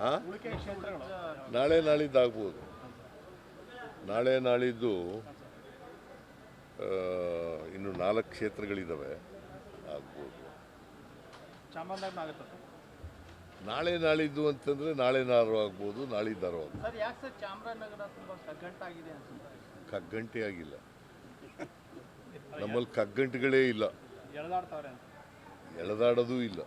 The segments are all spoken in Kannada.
ಹಾಂ? ನಾಳೆ ನಾಳಿದ್ದು ಆಗ್ಬೋದು ನಾಳೆ ನಾಳಿದ್ದು ಇನ್ನು ನಾಲ್ಕು ಕ್ಷೇತ್ರಗಳಿದ್ದಾವೆ ಆಗ್ಬೋದು. ನಾಳೆ ನಾಳಿದ್ದು ಅಂತಂದರೆ ನಾಳೆ ನಾರು ಆಗ್ಬೋದು ನಾಳಿದ್ದಾರು ಆಗ್ಬೋದು. ಕಗ್ಗಂಟೆ ಆಗಿಲ್ಲ. ನಮ್ಮಲ್ಲಿ ಕಗ್ಗಂಟುಗಳೇ ಇಲ್ಲ. ಎಳೆದಾಡೋದೂ ಇಲ್ಲ.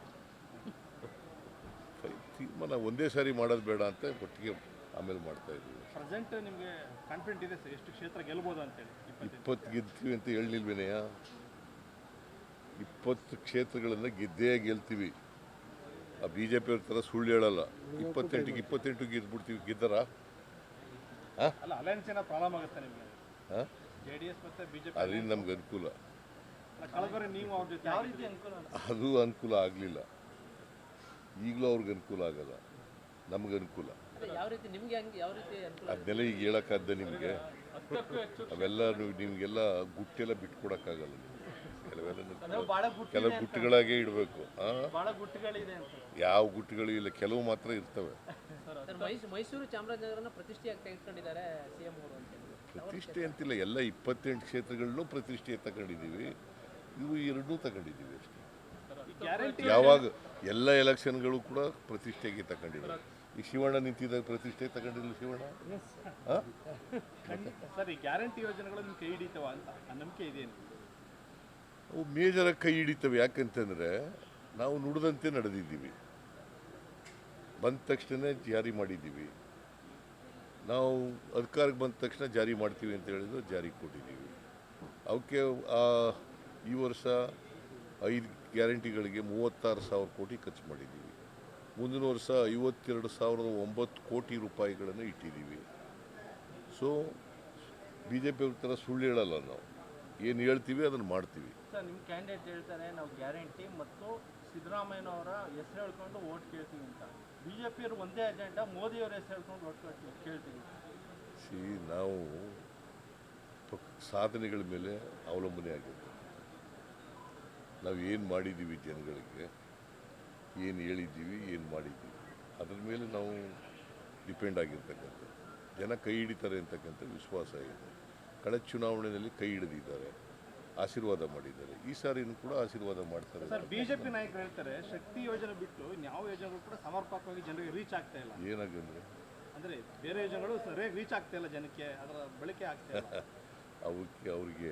ತೀರ್ಮಾನ ಒಂದೇ ಸಾರಿ ಮಾಡೋದು ಬೇಡ ಅಂತ ಒಟ್ಟಿಗೆ ಆಮೇಲೆ ಮಾಡ್ತಾ ಇದ್ದೀವಿ. ಪ್ರೆಸೆಂಟ್ ನಿಮಗೆ ಕಾನ್ಫಿಡೆಂಟ್ ಇದೆ ಸರ್? ಎಷ್ಟು ಕ್ಷೇತ್ರ ಗೆಲ್ಬೋದು ಅಂತೇಳಿ ಇಪ್ಪತ್ತು ಗೆಲ್ತೀವಿ ಅಂತ ಹೇಳಿಲ್ವೇನೆಯ ಇಪ್ಪತ್ತು ಕ್ಷೇತ್ರಗಳನ್ನು ಗೆದ್ದೇ ಗೆಲ್ತೀವಿ. ಆ ಬಿ ಜೆ ಪಿಯವ್ರ ಥರ ಸುಳ್ಳು ಹೇಳಲ್ಲ. ಇಪ್ಪತ್ತೆಂಟಿಗೆ ಇಪ್ಪತ್ತೆಂಟು ಗೆದ್ಬಿಡ್ತೀವಿ. ಗೆದ್ದರ? ಅಲ್ಲ ಅಲಯನ್ಸ್ ಏನೋ ಪ್ರಾಬ್ಲಮ್ ಆಗುತ್ತೆ ನಿಮಗೆ? ಹಾಂ ಜೆ ಡಿ ಎಸ್ ಮತ್ತು ಬಿಜೆಪಿ ಅದರಿಂದ ನಮ್ಗೆ ಅನುಕೂಲ. ನೀವು ಅವ್ರ ಜೊತೆ ಯಾವ ರೀತಿ ಅನುಕೂಲ? ಅದು ಅನುಕೂಲ ಆಗಲಿಲ್ಲ. ಈಗಲೂ ಅವ್ರಿಗೆ ಅನುಕೂಲ ಆಗಲ್ಲ. ನಮ್ಗೆ ಅನುಕೂಲ. ಯಾವ ರೀತಿ ನಿಮ್ಗೆ ಯಾವ ರೀತಿ ಅನುಕೂಲ ಅದನ್ನೆಲ್ಲ ಈಗ ಹೇಳೋಕ್ಕಾದ್ದ ನಿಮಗೆ. ಅವೆಲ್ಲ ನಿಮಗೆಲ್ಲ ಗುಟ್ಟೆಲ್ಲ ಬಿಟ್ಕೊಡೋಕ್ಕಾಗಲ್ಲ ಕೆಲವೆಲ್ಲ ಕೆಲವು ಗುಟ್ಟುಗಳಾಗೆ ಇಡಬೇಕು. ಯಾವ ಗುಟ್ಟುಗಳು ಇಲ್ಲ ಕೆಲವು ಮಾತ್ರ ಇರ್ತವೆ. ಸರ್ ಮೈಸೂರು ಚಾಮರಾಜನಗರನ ಪ್ರತಿಷ್ಠೆಯಾಗಿ ತೆಗೆದುಕೊಂಡಿದ್ದಾರೆ ಸಿ ಎಂ ಅವರು ಅಂತ ಹೇಳಿ. ಪ್ರತಿಷ್ಠೆ ಅಂತಿಲ್ಲ ಎಲ್ಲ ಇಪ್ಪತ್ತೆಂಟು ಕ್ಷೇತ್ರಗಳನ್ನೂ ಪ್ರತಿಷ್ಠೆ ತಗೊಂಡಿದ್ದೀವಿ. ಇವು ಎರಡೂ ತಗೊಂಡಿದ್ದೀವಿ ಅಷ್ಟೇ. ಯಾವಾಗ ಎಲ್ಲ ಎಲೆಕ್ಷನ್ಗಳು ಕೂಡ ಪ್ರತಿಷ್ಠೆಗೆ ತಗೊಂಡಿದ್ದಾರೆ ಈ ಶಿವಣ್ಣ ನಿಂತಿದ್ದಾಗ ಪ್ರತಿಷ್ಠೆ ತಗೊಂಡಿಲ್ಲ ಶಿವಣ್ಣ? ಅವು ಮೇಜರಾಗಿ ಕೈ ಹಿಡಿತವೆ. ಯಾಕಂತಂದ್ರೆ ನಾವು ನುಡಿದಂತೆ ನಡೆದಿದ್ದೀವಿ. ಬಂದ ತಕ್ಷಣ ಜಾರಿ ಮಾಡಿದ್ದೀವಿ. ನಾವು ಅಧಿಕಾರಕ್ಕೆ ಬಂದ ತಕ್ಷಣ ಜಾರಿ ಮಾಡ್ತೀವಿ ಅಂತ ಹೇಳಿದ್ರು ಜಾರಿ ಕೊಟ್ಟಿದ್ದೀವಿ. ಅವಕ್ಕೆ ಈ ವರ್ಷ ಐದು ಗ್ಯಾರಂಟಿಗಳಿಗೆ ಮೂವತ್ತಾರು ಸಾವಿರ ಕೋಟಿ ಖರ್ಚು ಮಾಡಿದ್ದೀವಿ. ಮುಂದಿನ ವರ್ಷ ಐವತ್ತೆರಡು ಸಾವಿರದ ಒಂಬತ್ತು ಕೋಟಿ ರೂಪಾಯಿಗಳನ್ನು ಇಟ್ಟಿದ್ದೀವಿ. ಸೊ ಬಿ ಜೆ ಪಿ ಥರ ಸುಳ್ಳು ಹೇಳಲ್ಲ ನಾವು. ಏನು ಹೇಳ್ತೀವಿ ಅದನ್ನು ಮಾಡ್ತೀವಿ. ಸರ್ ನಿಮ್ಮ ಕ್ಯಾಂಡಿಡೇಟ್ ಹೇಳ್ತಾರೆ ನಾವು ಗ್ಯಾರಂಟಿ ಮತ್ತು ಸಿದ್ದರಾಮಯ್ಯನವರ ಹೆಸರು ಹೇಳ್ಕೊಂಡು ಓಟ್ ಕೇಳ್ತೀವಿ ಅಂತ. ಬಿ ಜೆ ಪಿಯವರು ಒಂದೇ ಅಜೆಂಡಾ ಮೋದಿಯವ್ರ ಹೆಸರು ಹೇಳ್ಕೊಂಡು ಓಟ್ ಕೇಳ್ತೀವಿ. ಸಿ ನಾವು ಸಾಧನೆಗಳ ಮೇಲೆ ಅವಲಂಬನೆ ಆಗಿರ್ತೀವಿ ನಾವು ಏನು ಮಾಡಿದ್ದೀವಿ ಜನಗಳಿಗೆ ಏನು ಹೇಳಿದ್ದೀವಿ ಏನು ಮಾಡಿದ್ದೀವಿ ಅದ್ರ ಮೇಲೆ ನಾವು ಡಿಪೆಂಡ್ ಆಗಿರ್ತಕ್ಕಂಥ ಜನ ಕೈ ಹಿಡಿತಾರೆ ಅಂತಕ್ಕಂಥ ವಿಶ್ವಾಸ ಇದೆ. ಕಳೆ ಚುನಾವಣೆಯಲ್ಲಿ ಕೈ ಹಿಡಿದಿದ್ದಾರೆ ಆಶೀರ್ವಾದ ಮಾಡಿದ್ದಾರೆ. ಈ ಸಾರಿನೂ ಕೂಡ ಆಶೀರ್ವಾದ ಮಾಡ್ತಾರೆ. ಬಿಜೆಪಿ ನಾಯಕರು ಹೇಳ್ತಾರೆ ಶಕ್ತಿ ಯೋಜನೆ ಬಿಟ್ಟು ಯಾವ ಯೋಜನೆಗಳು ಕೂಡ ಸಮರ್ಪಕವಾಗಿ ಜನರಿಗೆ ರೀಚ್ ಆಗ್ತಾ ಇಲ್ಲ. ಅಂದರೆ ಅಂದರೆ ಬೇರೆ ಯೋಜನೆಗಳು ಸರಿಯಾಗಿ ರೀಚ್ ಆಗ್ತಾ ಇಲ್ಲ ಜನಕ್ಕೆ ಅದರ ಬಳಕೆ ಆಗ್ತಾ ಇಲ್ಲ. ಅವಕ್ಕೆ ಅವ್ರಿಗೆ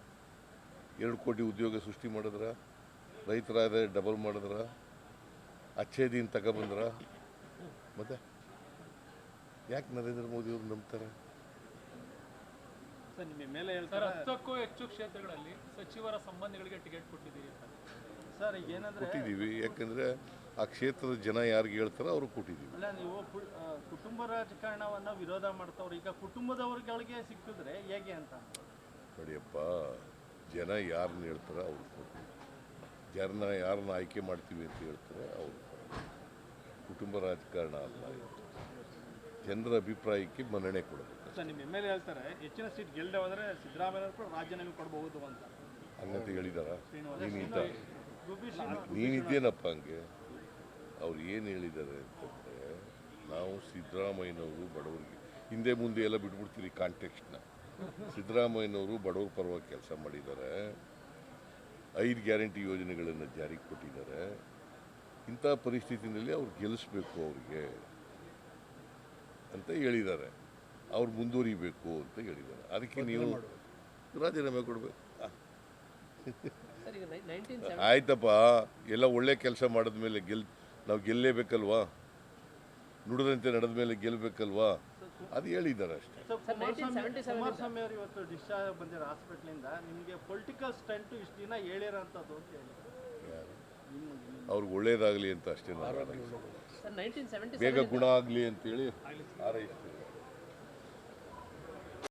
ಎರಡು ಕೋಟಿ ಉದ್ಯೋಗ ಸೃಷ್ಟಿ ಮಾಡಿದ್ರ ರೈತರ ಆದಾಯ ಡಬಲ್ ಮಾಡಿದ್ರ ಅಚ್ಚೇ ದಿನ ತಗೊಬಂದ್ರ. ಮತ್ತೆ ಯಾಕೆ ನರೇಂದ್ರ ಮೋದಿಯವರು ನಂಬ್ತಾರೆ? ಸರ್ ನಿಮ್ಮ ಮೇಲೆ ಹೇಳ್ತಾರೆ? ಹತ್ತಕ್ಕೂ ಹೆಚ್ಚು ಕ್ಷೇತ್ರಗಳಲ್ಲಿ ಸಚಿವರ ಸಂಬಂಧಿಗಳಿಗೆ ಟಿಕೆಟ್ ಕೊಟ್ಟಿದ್ದೀರಿ ಸರ್ ಈಗ ಏನಂದ್ರೆ ಕೊಟ್ಟಿದ್ದೀವಿ ಯಾಕಂದರೆ ಆ ಕ್ಷೇತ್ರದ ಜನ ಯಾರಿಗೆ ಹೇಳ್ತಾರೋ ಅವರು ಕೊಟ್ಟಿದ್ದೀವಿ. ಅಲ್ಲ ನೀವು ಕುಟುಂಬ ರಾಜಕಾರಣವನ್ನ ವಿರೋಧ ಮಾಡ್ತಾವ್ರು ಈಗ ಕುಟುಂಬದವರುಗಳಿಗೆ ಸಿಕ್ಕಿದ್ರೆ ಹೇಗೆ ಅಂತ? ನೋಡಿಯಪ್ಪ ಜನ ಯಾರನ್ನ ಹೇಳ್ತಾರೆ ಅವ್ರು ಕೊಡ್ತೀವಿ ಜನನ ಯಾರನ್ನ ಆಯ್ಕೆ ಮಾಡ್ತೀವಿ ಅಂತ ಹೇಳ್ತಾರೆ ಅವ್ರು ಕುಟುಂಬ ರಾಜಕಾರಣ ಅಲ್ಲ ಜನರ ಅಭಿಪ್ರಾಯಕ್ಕೆ ಮನ್ನಣೆ ಕೊಡಬೇಕು ಸರ್ ನಿಮ್ಮ ಎಂ ಎಲ್ ಎ ಹೇಳ್ತಾರೆ ಹೆಚ್ಚಿನ ಸೀಟ್ ಗೆಲ್ಲದೆ ಹೋದ್ರೆ ಸಿದ್ದರಾಮಯ್ಯ ಕೂಡ ರಾಜೀನಾಮೆ ಕೊಡಬಹುದು ಅಂತ. ಹಂಗಂತ ಹೇಳಿದಾರ? ನೀನಿದ್ದ ನೀನಿದ್ದೇನಪ್ಪ ಹಂಗೆ? ಅವ್ರು ಏನು ಹೇಳಿದ್ದಾರೆ ಅಂತಂದರೆ ನಾವು ಸಿದ್ದರಾಮಯ್ಯನವರು ಬಡವರಿಗೆ ಹಿಂದೆ ಮುಂದೆ ಎಲ್ಲ ಬಿಟ್ಬಿಡ್ತೀರಿ ಕಾಂಟೆಕ್ಸ್ಟ್ನ. ಸಿದ್ದರಾಮಯ್ಯನವರು ಬಡವರ ಪರವಾಗಿ ಕೆಲಸ ಮಾಡಿದ್ದಾರೆ. ಐದು ಗ್ಯಾರಂಟಿ ಯೋಜನೆಗಳನ್ನು ಜಾರಿಗೆ ಕೊಟ್ಟಿದ್ದಾರೆ. ಇಂಥ ಪರಿಸ್ಥಿತಿನಲ್ಲಿ ಅವ್ರು ಗೆಲ್ಲಿಸ್ಬೇಕು ಅವ್ರಿಗೆ ಅಂತ ಹೇಳಿದ್ದಾರೆ. ಅವ್ರು ಮುಂದುವರಿಬೇಕು ಅಂತ ಹೇಳಿದ್ದಾರೆ. ಅದಕ್ಕೆ ನೀವು ರಾಜೀನಾಮೆ ಕೊಡಬೇಕು. ಆಯ್ತಪ್ಪ ಎಲ್ಲ ಒಳ್ಳೆ ಕೆಲಸ ಮಾಡಿದ್ಮೇಲೆ ಗೆಲ್ ನಾವು ಗೆಲ್ಲೇಬೇಕಲ್ವಾ? ನುಡಿದಂತೆ ನಡೆದ ಮೇಲೆ ಗೆಲ್ಲಬೇಕಲ್ವಾ ಅದು ಹೇಳಿದ್ದಾರೆ ಅಷ್ಟೇ. ಕುಮಾರಸ್ವಾಮಿ 1977 ಕುಮಾರಸ್ವಾಮಿ ಅವರು ಇವತ್ತು ಡಿಸ್ಚಾರ್ಜ್ ಬಂದಿರೋ ಹಾಸ್ಪಿಟ್ಲಿಂದ ನಿಮಗೆ ಪೊಲಿಟಿಕಲ್ ಸ್ಟಂಟ್ ಇಷ್ಟು ದಿನ ಹೇಳಿರೋಂಥದ್ದು ಅಂತ ಹೇಳಿ. ಅವ್ರಿಗೆ ಒಳ್ಳೇದಾಗಲಿ ಅಂತ ಅಷ್ಟೇ ಬೇಗ ಗುಣ ಆಗಲಿ ಅಂತೇಳಿ ಹಾರೈಸ್ತೀನಿ